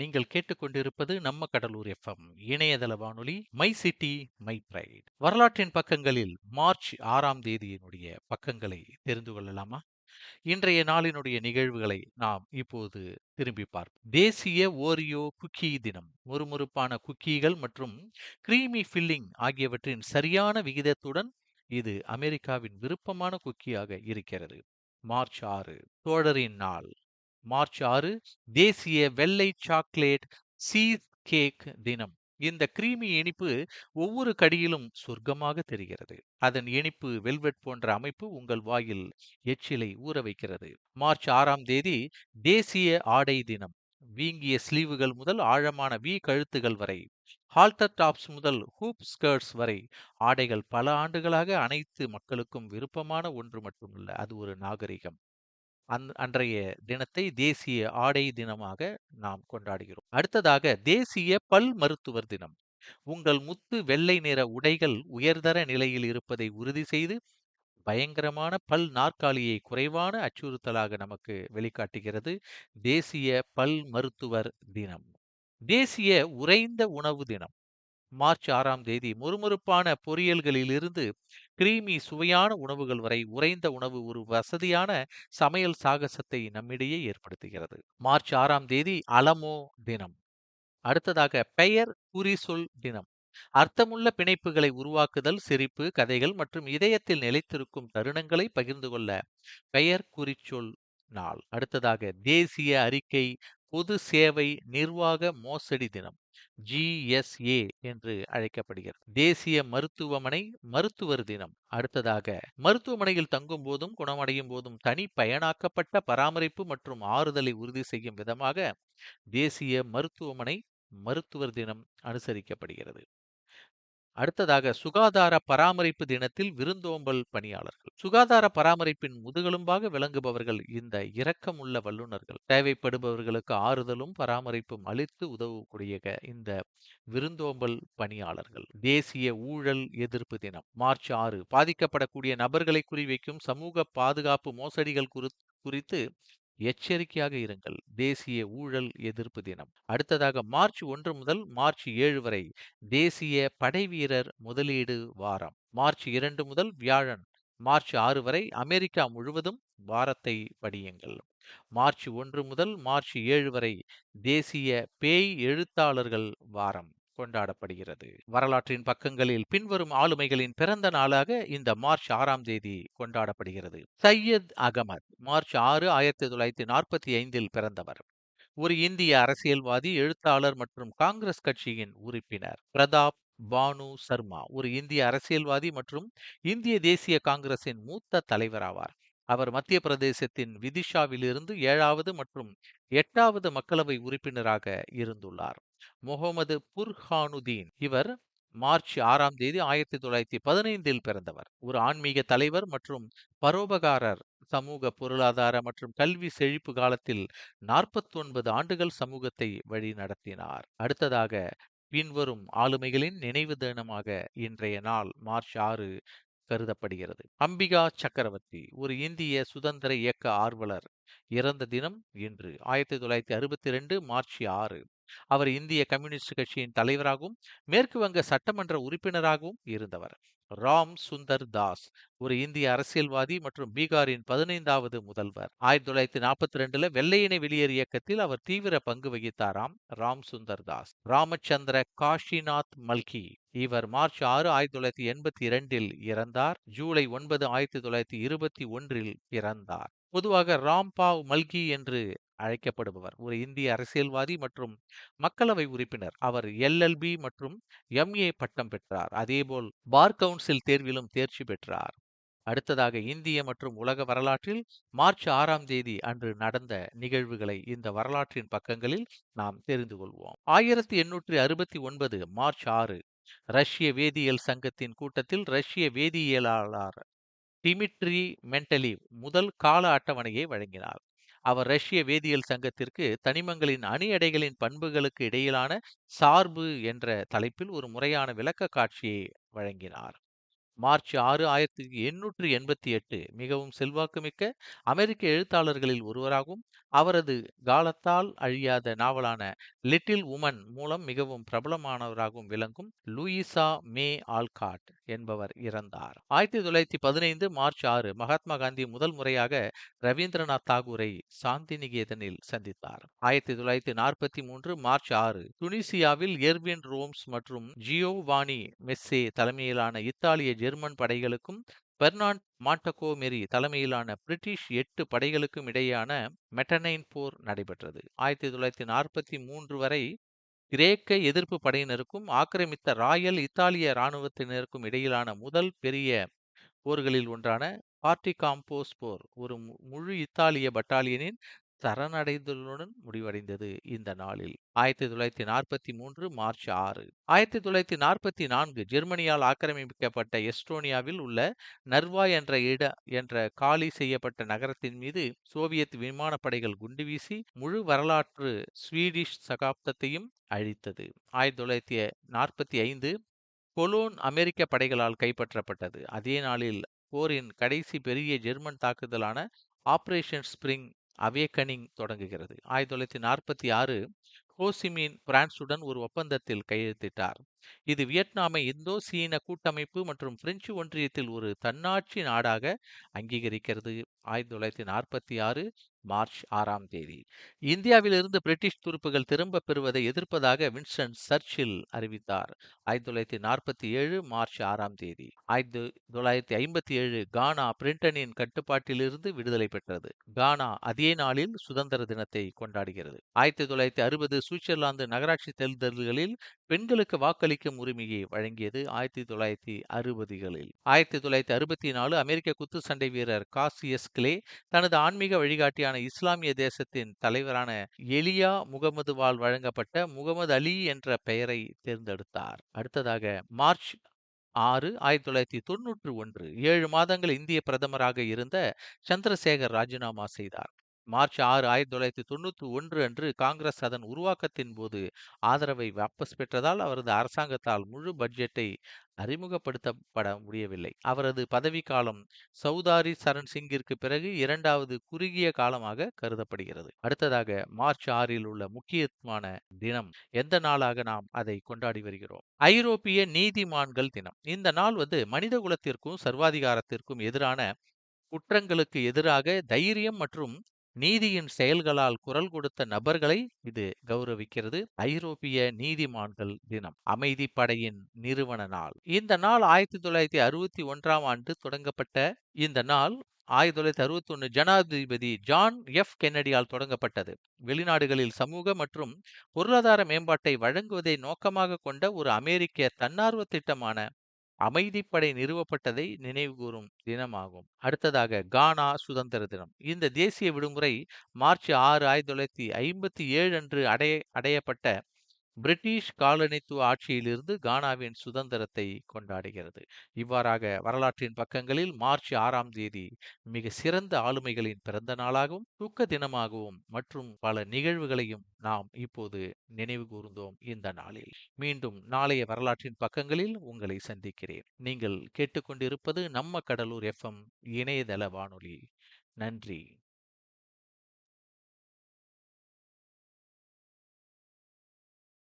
நீங்கள் கேட்டுக்கொண்டிருப்பது நம்ம கடலூர் எஃப்எம் இணையதள வானொலி மை சிட்டி மை பிரைட். வரலாற்றின் பக்கங்களில் மார்ச் ஆறாம் தேதியினுடைய பக்கங்களை தெரிந்து கொள்ளலாமா? இன்றைய நாளினுடைய நிகழ்வுகளை நாம் இப்போது திரும்பி பார்ப்போம். தேசிய ஓரியோ குக்கி தினம் முறுமுறுப்பான குக்கீகள் மற்றும் கிரீமி ஃபில்லிங் ஆகியவற்றின் சரியான விகிதத்துடன் இது அமெரிக்காவின் விருப்பமான குக்கியாக இருக்கிறது. மார்ச் ஆறு தோழரின் நாள். மார்ச் ஆறு தேசிய வெள்ளை சாக்லேட் சீஸ் கேக் தினம். இந்த கிரீமி இனிப்பு ஒவ்வொரு கடியிலும் சொர்க்கமாக தெரிகிறது. அதன் இனிப்பு வெல்வெட் போன்ற அமைப்பு உங்கள் வாயில் எச்சிலை ஊற வைக்கிறது. மார்ச் ஆறாம் தேதி தேசிய ஆடை தினம். வீங்கிய ஸ்லீவுகள் முதல் ஆழமான வி கழுத்துகள் வரை ஹால்டர் டாப்ஸ் முதல் ஹூப் ஸ்கர்ட்ஸ் வரை ஆடைகள் பல ஆண்டுகளாக அனைத்து மக்களுக்கும் விருப்பமான ஒன்று மட்டுமல்ல அது ஒரு நாகரிகம். அந் அன்றைய தினத்தை தேசிய ஆடை தினமாக நாம் கொண்டாடுகிறோம். அடுத்ததாக தேசிய பல் மருத்துவர் தினம். உங்கள் முத்து வெள்ளை நிற உடைகள் உயர்தர நிலையில் இருப்பதை உறுதி செய்து பயங்கரமான பல் நாற்காலியை குறைவான அச்சுறுத்தலாக நமக்கு வெளிக்காட்டுகிறது தேசிய பல் மருத்துவர் தினம். தேசிய உறைந்த உணவு தினம். மார்ச் ஆறாம் தேதி முறுமுறுப்பான பொரியல்களிலிருந்து கிரீமி சுவையான உணவுகள் வரை உறைந்த உணவு ஒரு வசதியான சமையல் சாகசத்தை நம்மிடையே ஏற்படுத்துகிறது. மார்ச் ஆறாம் தேதி அலமோ தினம். அடுத்ததாக பெயர் குறிசொல் தினம். அர்த்தமுள்ள பிணைப்புகளை உருவாக்குதல் சிரிப்பு கதைகள் மற்றும் இதயத்தில் நிலைத்திருக்கும் தருணங்களை பகிர்ந்து கொள்ள பெயர் குறிச்சொல் நாள். அடுத்ததாக தேசிய அறிக்கை பொது சேவை நிர்வாக மோசடி தினம் ஜிஎஸ்ஏ என்று அழைக்கப்படுகிறது. தேசிய மருத்துவமனை மருத்துவர் தினம். அடுத்ததாக மருத்துவமனையில் தங்கும் போதும் குணமடையும் போதும் தனி பயனாக்கப்பட்ட பராமரிப்பு மற்றும் ஆறுதலை உறுதி செய்யும் விதமாக தேசிய மருத்துவமனை மருத்துவர் தினம் அனுசரிக்கப்படுகிறது. அடுத்ததாக சுகாதார பராமரிப்பு தினத்தில் விருந்தோம்பல் பணியாளர்கள். சுகாதார பராமரிப்பின் முதுகெலும்பாக விளங்குபவர்கள் இந்த இரக்கமுள்ள வல்லுநர்கள். தேவைப்படுபவர்களுக்கு ஆறுதலும் பராமரிப்பும் அளித்து உதவக்கூடிய இந்த விருந்தோம்பல் பணியாளர்கள். தேசிய ஊழல் எதிர்ப்பு தினம். மார்ச் ஆறு. பாதிக்கப்படக்கூடிய நபர்களை குறிவைக்கும் சமூக பாதுகாப்பு மோசடிகள் குறித்து எச்சரிக்கையாக இருங்கள். தேசிய ஊழல் எதிர்ப்பு தினம். அடுத்ததாக மார்ச் ஒன்று முதல் மார்ச் ஏழு வரை தேசிய படைவீரர் முதலீடு வாரம். மார்ச் இரண்டு முதல் வியாழன். மார்ச் ஆறு வரை அமெரிக்கா முழுவதும் வாரத்தை படியுங்கள். மார்ச் ஒன்று முதல் மார்ச் ஏழு வரை தேசிய பேய் எழுத்தாளர்கள் வாரம். கொண்டாடப்படுகிறது. வரலாற்றின் பக்கங்களில் பின்வரும் ஆளுமைகளின் பிறந்த நாளாக இந்த மார்ச் ஆறாம் தேதி கொண்டாடப்படுகிறது. சையத் அகமத் மார்ச் ஆறு ஆயிரத்தி தொள்ளாயிரத்தி நாற்பத்தி ஐந்தில் பிறந்தவர். ஒரு இந்திய அரசியல்வாதி எழுத்தாளர் மற்றும் காங்கிரஸ் கட்சியின் உறுப்பினர். பிரதாப் பானு சர்மா ஒரு இந்திய அரசியல்வாதி மற்றும் இந்திய தேசிய காங்கிரசின் மூத்த தலைவராவார் அவர் மத்திய பிரதேசத்தின் விதிஷாவிலிருந்து ஏழாவது மற்றும் எட்டாவது மக்களவை உறுப்பினராக இருந்துள்ளார். முகமது புர்ஹானுதீன். இவர் மார்ச் ஆறாம் தேதி ஆயிரத்தி தொள்ளாயிரத்தி பதினைந்தில் பிறந்தவர். ஒரு ஆன்மீக தலைவர் மற்றும் பரோபகாரர். சமூக பொருளாதார மற்றும் கல்வி செழிப்பு காலத்தில் நாற்பத்தி ஒன்பது ஆண்டுகள் சமூகத்தை வழி நடத்தினார். அடுத்ததாக பின்வரும் ஆளுமைகளின் நினைவு தினமாக இன்றைய நாள் மார்ச் ஆறு கருதப்படுகிறது. அம்பிகா சக்கரவர்த்தி ஒரு இந்திய சுதந்திர இயக்க ஆர்வலர். இறந்த தினம் இன்று ஆயிரத்தி தொள்ளாயிரத்தி அறுபத்தி ரெண்டு மார்ச் ஆறு. அவர் இந்திய கம்யூனிஸ்ட் கட்சியின் தலைவராகவும் மேற்கு வங்க சட்டமன்ற உறுப்பினராகவும் இருந்தவர். ராம் சுந்தர் தாஸ் ஒரு இந்திய அரசியல்வாதி மற்றும் பீகாரின் பதினைந்தாவது முதல்வர். ஆயிரத்தி தொள்ளாயிரத்தி நாற்பத்தி ரெண்டுல வெள்ளையினை வெளியேறு இயக்கத்தில் அவர் தீவிர பங்கு வகித்தாராம் ராம் சுந்தர் தாஸ். ராமச்சந்திர காஷிநாத் மல்கி இவர் மார்ச் ஆறு ஆயிரத்தி தொள்ளாயிரத்தி எண்பத்தி இரண்டில் இறந்தார். ஜூலை ஒன்பது ஆயிரத்தி தொள்ளாயிரத்தி இருபத்தி ஒன்றில் இறந்தார். பொதுவாக ராம்பாவ் மல்கி என்று அழைக்கப்படுபவர். ஒரு இந்திய அரசியல்வாதி மற்றும் மக்களவை உறுப்பினர். அவர் எல்எல்பி மற்றும் எம்ஏ பட்டம் பெற்றார். அதேபோல் பார் கவுன்சில் தேர்விலும் தேர்ச்சி பெற்றார். அடுத்ததாக இந்திய மற்றும் உலக வரலாற்றில் மார்ச் ஆறாம் தேதி அன்று நடந்த நிகழ்வுகளை இந்த வரலாற்றின் பக்கங்களில் நாம் தெரிந்து கொள்வோம். ஆயிரத்தி எண்ணூற்றி அறுபத்தி ஒன்பது மார்ச் ஆறு ரஷ்ய வேதியியல் சங்கத்தின் கூட்டத்தில் ரஷ்ய வேதியியலாளர் டிமிட்ரி மென்டலி முதல் கால அட்டவணையை வழங்கினார். அவர் ரஷ்ய வேதியியல் சங்கத்திற்கு தனிமங்களின் அணு எடைகளின் பண்புகளுக்கு இடையிலான சார்பு என்ற தலைப்பில் ஒரு முறையான விளக்க காட்சியை வழங்கினார். மார்ச் ஆறு ஆயிரத்தி எண்ணூற்று எண்பத்தி எட்டு மிகவும் செல்வாக்குமிக்க அமெரிக்க எழுத்தாளர்களில் ஒருவராகவும் அவரது காலத்தால் அழியாத நாவலான லிட்டில் உமன் மூலம் மிகவும் பிரபலமானவராகவும் விளங்கும் லூயிசா மே ஆல்காட் என்பவர் இறந்தார். ஆயிரத்தி தொள்ளாயிரத்தி பதினைந்து மார்ச் ஆறு மகாத்மா காந்தி முதல் முறையாக ரவீந்திரநாத் தாகூரை சாந்தி நிகேதனில் சந்தித்தார். ஆயிரத்தி தொள்ளாயிரத்தி நாற்பத்தி மூன்று மார்ச் ஆறு துனிசியாவில் எர்வின் ரோம்ஸ் மற்றும் ஜியோவானி மெஸ்ஸே தலைமையிலான இத்தாலிய ஜெர்மன் படைகளுக்கும் பெர்னாண்ட் மாண்டகோமெரி தலைமையிலான பிரிட்டிஷ் எட்டு படைகளுக்கும் இடையேயான மெட்டனைன் போர் நடைபெற்றது. ஆயிரத்தி தொள்ளாயிரத்தி நாற்பத்தி மூன்று வரை கிரேக்க எதிர்ப்பு படையினருக்கும் ஆக்கிரமித்த ராயல் இத்தாலிய இராணுவத்தினருக்கும் இடையிலான முதல் பெரிய போர்களில் ஒன்றான பார்ட்டி காம்போஸ் போர் ஒரு முழு இத்தாலிய பட்டாலியனின் சரணடைதலுடன் முடிவடைந்தது இந்த நாளில். ஆயிரத்தி தொள்ளாயிரத்தி நாற்பத்தி மூன்று மார்ச் ஆறு. ஆயிரத்தி தொள்ளாயிரத்தி நாற்பத்தி நான்கு ஜெர்மனியால் ஆக்கிரமிக்கப்பட்ட எஸ்டோனியாவில் உள்ள நர்வா என்ற இட என்ற காலி செய்யப்பட்ட நகரத்தின் மீது சோவியத் விமானப்படைகள் குண்டு வீசி முழு வரலாற்று ஸ்வீடிஷ் சகாப்தத்தையும் அழித்தது. ஆயிரத்தி தொள்ளாயிரத்தி நாற்பத்தி ஐந்து கொலோன் அமெரிக்க படைகளால் கைப்பற்றப்பட்டது. அதே நாளில் போரின் கடைசி பெரிய ஜெர்மன் தாக்குதலான ஆபரேஷன் ஸ்பிரிங் அவேக்கனிங் தொடங்குகிறது. ஆயிரத்தி தொள்ளாயிரத்தி நாற்பத்தி ஆறு ஹோசிமின் பிரான்சுடன் ஒரு ஒப்பந்தத்தில் கையெழுத்திட்டார். இது வியட்நாமை இந்தோ சீன கூட்டமைப்பு மற்றும் பிரெஞ்சு ஒன்றியத்தில் ஒரு தன்னாட்சி நாடாக அங்கீகரிக்கிறது. ஆயிரத்தி தொள்ளாயிரத்தி நாற்பத்தி ஆறு மார்ச் ஆறாம் தேதி. இந்தியாவிலிருந்து பிரிட்டிஷ் துருப்புகள் திரும்ப பெறுவதை எதிர்ப்பதாக வின்ஸ்டன் சர்ச்சில் அறிவித்தார். ஆயிரத்தி தொள்ளாயிரத்தி நாற்பத்தி ஏழு மார்ச் ஆறாம் தேதி. ஆயிரத்தி தொள்ளாயிரத்தி ஐம்பத்தி ஏழு கானா பிரிட்டனின் கட்டுப்பாட்டிலிருந்து விடுதலை பெற்றது. கானா அதே நாளில் சுதந்திர தினத்தை கொண்டாடுகிறது. ஆயிரத்தி தொள்ளாயிரத்தி அறுபது சுவிட்சர்லாந்து நகராட்சி தேர்தல்களில் பெண்களுக்கு வாக்களிக்கும் உரிமையை வழங்கியது ஆயிரத்தி தொள்ளாயிரத்தி அறுபதுகளில். ஆயிரத்தி தொள்ளாயிரத்தி அறுபத்தி நாலு அமெரிக்க குத்துச்சண்டை வீரர் காசியஸ் கிளே தனது ஆன்மீக வழிகாட்டியான இஸ்லாமிய தேசத்தின் தலைவரான எலியா முகமதுவால் வழங்கப்பட்ட முகமது அலி என்ற பெயரை தேர்ந்தெடுத்தார். அடுத்ததாக மார்ச் ஆறு ஆயிரத்தி தொள்ளாயிரத்தி தொன்னூற்று ஒன்று ஏழு மாதங்கள் இந்திய பிரதமராக இருந்த சந்திரசேகர் ராஜினாமா செய்தார். மார்ச் ஆறு ஆயிரத்தி தொள்ளாயிரத்தி தொண்ணூற்றி ஒன்று அன்று காங்கிரஸ் அதன் உருவாக்கத்தின் போது ஆதரவை வாபஸ் பெற்றதால் அவரது அரசாங்கத்தால் முழு பட்ஜெட்டை அறிமுகப்படுத்தப்பட முடியவில்லை. அவரது பதவிக்காலம் சௌதாரி சரண் சிங்கிற்கு பிறகு இரண்டாவது குறுகிய காலமாக கருதப்படுகிறது. அடுத்ததாக மார்ச் ஆறில் உள்ள முக்கியமான தினம் எந்த நாளாக நாம் அதை கொண்டாடி வருகிறோம்? ஐரோப்பிய நீதிமான்கள் தினம். இந்த நாள் வந்து மனித குலத்திற்கும் சர்வாதிகாரத்திற்கும் எதிரான குற்றங்களுக்கு எதிராக தைரியம் மற்றும் நீதியின் செயல்களால் குரல் கொடுத்த நபர்களை இது கௌரவிக்கிறது. ஐரோப்பிய நீதிமான்கள் தினம் அமைதி படையின் நிறுவன நாள். இந்த நாள் ஆயிரத்தி தொள்ளாயிரத்தி அறுபத்தி ஒன்றாம் ஆண்டு தொடங்கப்பட்ட இந்த நாள் ஆயிரத்தி தொள்ளாயிரத்தி அறுபத்தி ஒன்று ஜனாதிபதி ஜான் எஃப் கென்னடியால் தொடங்கப்பட்டது. வெளிநாடுகளில் சமூக மற்றும் பொருளாதார மேம்பாட்டை வழங்குவதை நோக்கமாக கொண்ட ஒரு அமெரிக்க தன்னார்வ திட்டமான அமைதிப்படை நிறுவப்பட்டதை நினைவுகூரும் தினமாகும். அடுத்ததாக கானா சுதந்திர தினம். இந்த தேசிய விடுமுறை மார்ச் ஆறு ஆயிரத்தி தொள்ளாயிரத்தி ஐம்பத்தி ஏழு அன்று அடைய அடையப்பட்ட பிரிட்டிஷ் காலனித்துவ ஆட்சியிலிருந்து கானாவின் சுதந்திரத்தை கொண்டாடுகிறது. இவ்வாறாக வரலாற்றின் பக்கங்களில் மார்ச் ஆறாம் தேதி மிக சிறந்த ஆளுமைகளின் பிறந்த நாளாகவும் துக்க தினமாகவும் மற்றும் பல நிகழ்வுகளையும் நாம் இப்போது நினைவு கூர்ந்தோம் இந்த நாளில். மீண்டும் நாளைய வரலாற்றின் பக்கங்களில் உங்களை சந்திக்கிறேன். நீங்கள் கேட்டுக்கொண்டிருப்பது நம்ம கடலூர் எஃப்எம் இணையதள வானொலி. நன்றி.